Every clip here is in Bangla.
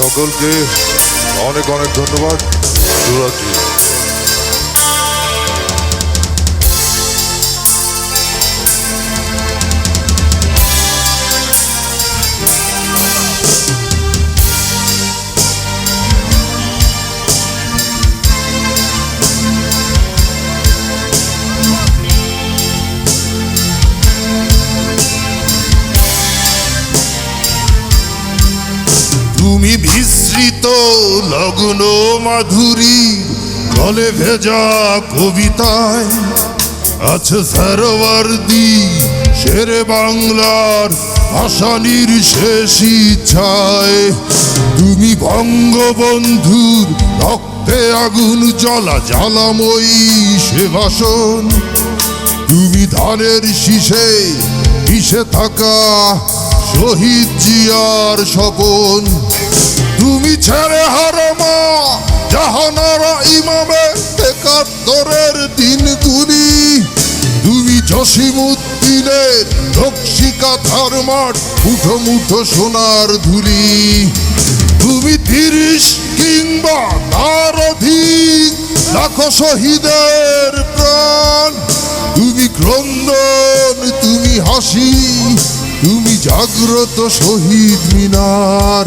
সকলকে অনেক অনেক ধন্যবাদ। শুভরাত্রি। বিস্মৃত লগ্ন মাধুরী জলে ভেজা কবিতায়, আছে সরোয়ার্দি শেরে বাংলার ভাষানির শেষ ইচ্ছায়। তুমি বঙ্গবন্ধুর রক্তে আগুন জ্বলা, জ্বালাময়ী সে ভাষণ তুমি ধানের শীষে মিশে থাকা শহীদ জিয়ার স্বপন। তুমি ছেড়ে হারমা জাহানারা ইমামে একাত্তরের দিনগুলি তুমি জসিমুদ্দিনের নকশিকা মাঠ মুঠো মুঠো সোনার ধুলি। তুমি তিরিশ কিংবা তার অধিক লাখো শহীদের প্রাণ। তুমি ক্রন্দন, তুমি হাসি, তুমি জাগ্রত শহীদ মিনার।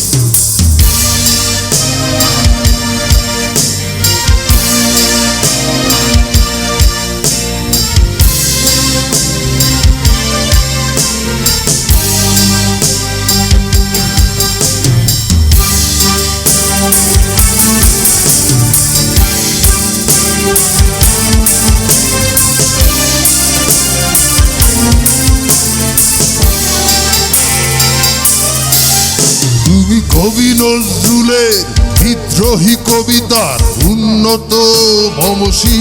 কবি নজরুলের বিদ্রোহী কবিতার উন্নত বমসী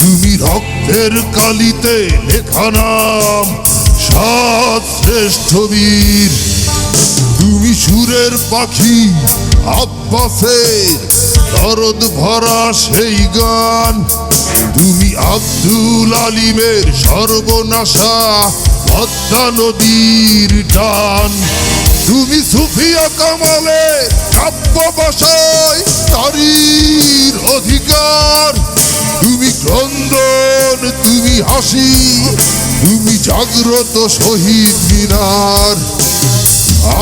তুমি রক্তের কালিতে লেখা নাম, সাত শ্রেষ্ঠ বীর। তুমি সুরের পাখি, আব্বাসের দরদ ভরা সেই গান। তুমি আব্দুল আলিমের সর্বনাশা, পদ্মা নদীর টান। তুমি সুফিয়া কামালে কাব্য বসায় নারীর অধিকার। তুমি ক্রন্দন, তুমি হাসি, তুমি জাগ্রত শহীদ মিনার।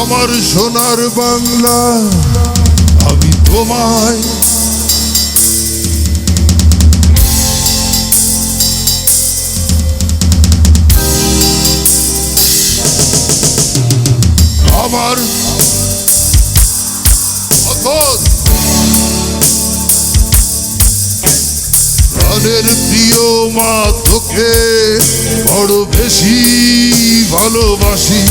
আমার সোনার বাংলা, আমি তোমায় আমার প্রাণের প্রিয় মা তোকে বড় বেশি ভালোবাসি।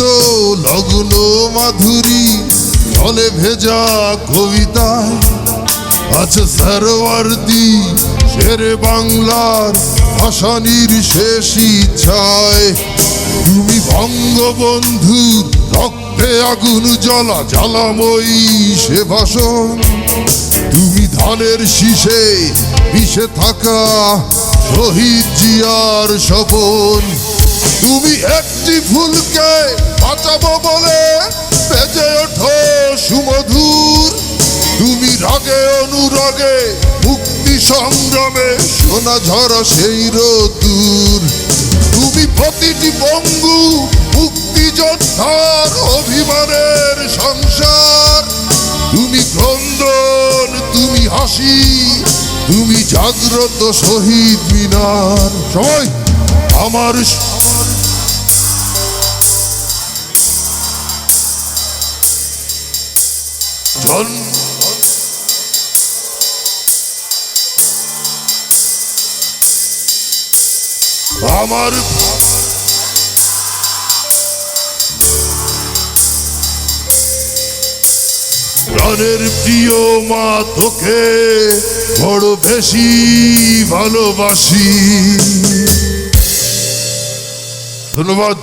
বিস্মৃত লগ্ন, মাধুরী, জলে ভেজা কবিতায়। আছে সরোয়ার্দি শেরে বাংলার ভাষানির শেষ ইচ্ছায়। তুমি বঙ্গবন্ধুর রক্তে আগুন জ্বলা, জ্বালাময়ী সে ভাষণ। তুমি ধানের শীষে মিশে থাকা শহীদ জিয়ার স্বপন তুমি একটি ফুলকে বাঁচাবো বলে বেজে ওঠো সুমধুর। তুমি রাগে অনুরাগে মুক্তি সংগ্রামে সোনা ঝরা সেই রোদুর তুমি প্রতিটি বঙ্গু মুক্তিযোদ্ধার অভিমানের সংসার। তুমি ক্রন্দন, তুমি হাসি, তুমি জাগ্রত শহীদ মিনার। সবাই আমার জন আমার প্রাণের প্রিয় মা তোকে বড় বেশি ভালোবাসি। ধন্যবাদ